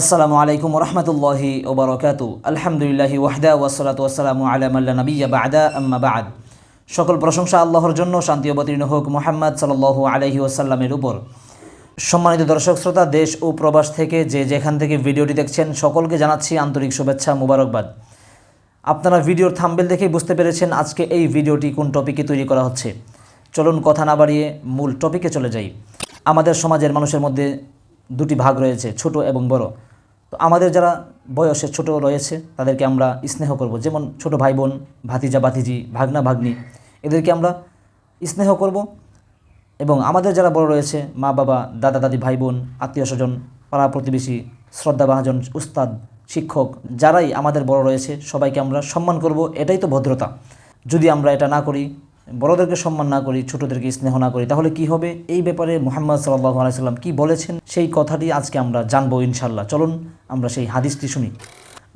আসসালামু আলাইকুম রহমতুল্লাহি ওবরকাতু। আলহামদুলিল্লাহি ওয়াহদা ওয়াসালাত ওয়াসালামু আলা মাল্লা নবিয়া বাদা, আম্মা বাদ। সকল প্রশংসা আল্লাহর জন্য, শান্তি অবতীর্ণ হোক মোহাম্মদ সাল্লাল্লাহু আলাইহি ওয়াসাল্লামের উপর। সম্মানিত দর্শক শ্রোতা, দেশ ও প্রবাস থেকে যে যেখান থেকে ভিডিওটি দেখছেন, সকলকে জানাচ্ছি আন্তরিক শুভেচ্ছা মুবারকবাদ। আপনারা ভিডিওর থাম্বেল দেখেই বুঝতে পেরেছেন আজকে এই ভিডিওটি কোন টপিকে তৈরি করা হচ্ছে। চলুন কথা না বাড়িয়ে মূল টপিকে চলে যাই। আমাদের সমাজের মানুষের মধ্যে দুটি ভাগ রয়েছে, ছোট এবং বড়। তো আমাদের যারা বয়সে ছোট রয়েছে, তাদেরকে আমরা স্নেহ করব। যেমন ছোট ভাই বোন ভাতিজা, ভাতিজি, ভাগনা, ভাগ্নি, এদেরকে আমরা স্নেহ করব। এবং আমাদের যারা বড় রয়েছে, মা বাবা, দাদা, দাদি ভাই বোন আত্মীয় স্বজন, পাড়া প্রতিবেশী শ্রদ্ধাভাজন উস্তাদ, শিক্ষক, যারাই আমাদের বড় রয়েছে, সবাইকে আমরা সম্মান করব। এটাই তো ভদ্রতা। যদি আমরা এটা না করি বড়দেরকে সম্মান না করি ছোটদেরকে স্নেহ না করি তাহলে কি হবে এই ব্যাপারে মোহাম্মদ সাল্লাহ আলাইসাল্লাম কী বলেছেন সেই কথাটি আজকে আমরা জানবো ইনশাল্লাহ চলুন আমরা সেই হাদিসটি শুনি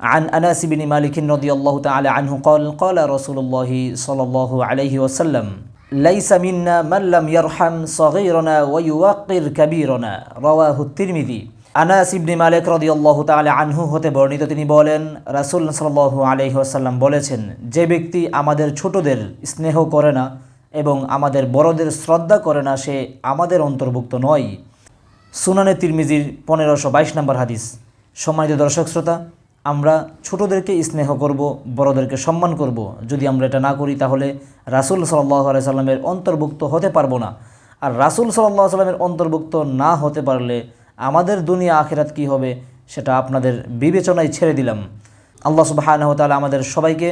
عن أنس بن مالك رضي الله تعالى عنه قال قال رسول الله صلى الله عليه وسلم ليس منا من لم يرحم صغيرنا ويوقر كبيرنا رواه الترمذي আনাস ইবনে মালিক রাদিয়াল্লাহু তাআলা আনহু হতে বর্ণিত, তিনি বলেন, রাসূল আলাইহি ওয়াসাল্লাম বলেছেন, যে ব্যক্তি আমাদের ছোটদের স্নেহ করে না এবং আমাদের বড়দের শ্রদ্ধা করে না, সে আমাদের অন্তর্ভুক্ত নয়। সুনানে তিরমিজির পনেরোশো বাইশ নম্বর হাদিস। সম্মানিত দর্শক শ্রোতা, আমরা ছোটদেরকে স্নেহ করব, বড়দেরকে সম্মান করব। যদি আমরা এটা না করি, তাহলে রাসুল সাল্লাহ সাল্লামের অন্তর্ভুক্ত হতে পারব না। আর রাসুল সাল্লাহ সাল্লামের অন্তর্ভুক্ত না হতে পারলে আমাদের দুনিয়া আখেরাত কি হবে সেটা আপনাদের বিবেচনায় ছেড়ে দিলাম। আল্লাহ সুবাহানহ তালা আমাদের সবাইকে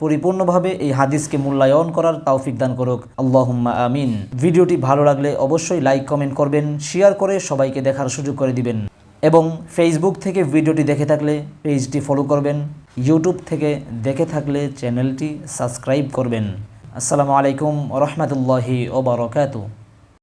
পরিপূর্ণভাবে এই হাদিসকে মূল্যায়ন করার তৌফিক দান করুক। আল্লাহুম্মা আমিন। ভিডিওটি ভালো লাগলে অবশ্যই লাইক, কমেন্ট করবেন, শেয়ার করে সবাইকে দেখার সুযোগ করে দিবেন। এবং ফেসবুক থেকে ভিডিওটি দেখে থাকলে পেজটি ফলো করবেন, ইউটিউব থেকে দেখে থাকলে চ্যানেলটি সাবস্ক্রাইব করবেন। আসসালামু আলাইকুম রহমতুল্লাহি ওবরকাতু